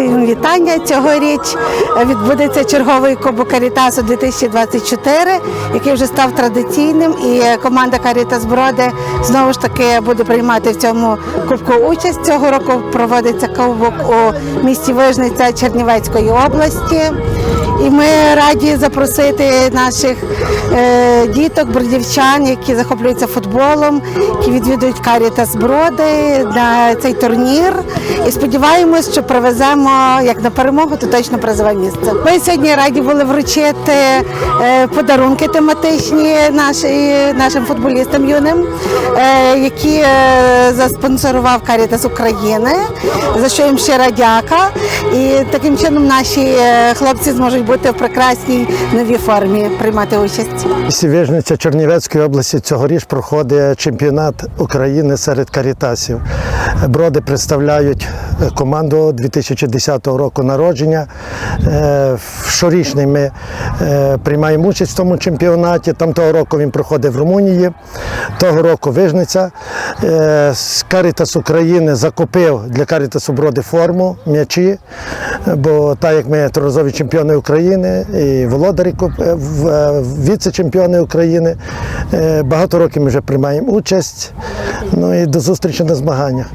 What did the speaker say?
всім вітання. Цьогоріч відбудеться черговий Кубок Карітасу 2024, який вже став традиційним. І команда Карітас Броди знову ж таки буде приймати в цьому кубку участь. Цього року проводиться кубок у місті Вижниця Чернівецької області. І ми раді запросити наших е, діток, бродівчан, які захоплюються футболом, які відвідують Карітас Броди на цей турнір. І сподіваємось, що привеземо як на перемогу, то точно призове місце. Ми сьогодні раді були вручити е, подарунки тематичні наші, нашим футболістам юним, е, які е, заспонсорував Карітас України, за що їм щира дяка. І таким чином наші хлопці зможуть бути в прекрасній новій формі приймати участь. місті Вижниця Чернівецької області цьогоріч проходить чемпіонат України серед карітасів. Броди представляють е, команду 2010 року народження. Е, Щорічний ми е, приймаємо участь в тому чемпіонаті. Там того року він проходив в Румунії. Того року Вижниця. Карітас України закупив для Карітасу Броди форму, м'ячі. Бо так як ми троразові чемпіони України і володарі віце-чемпіони України, багато років ми вже приймаємо участь. Ну і до зустрічі на змаганнях.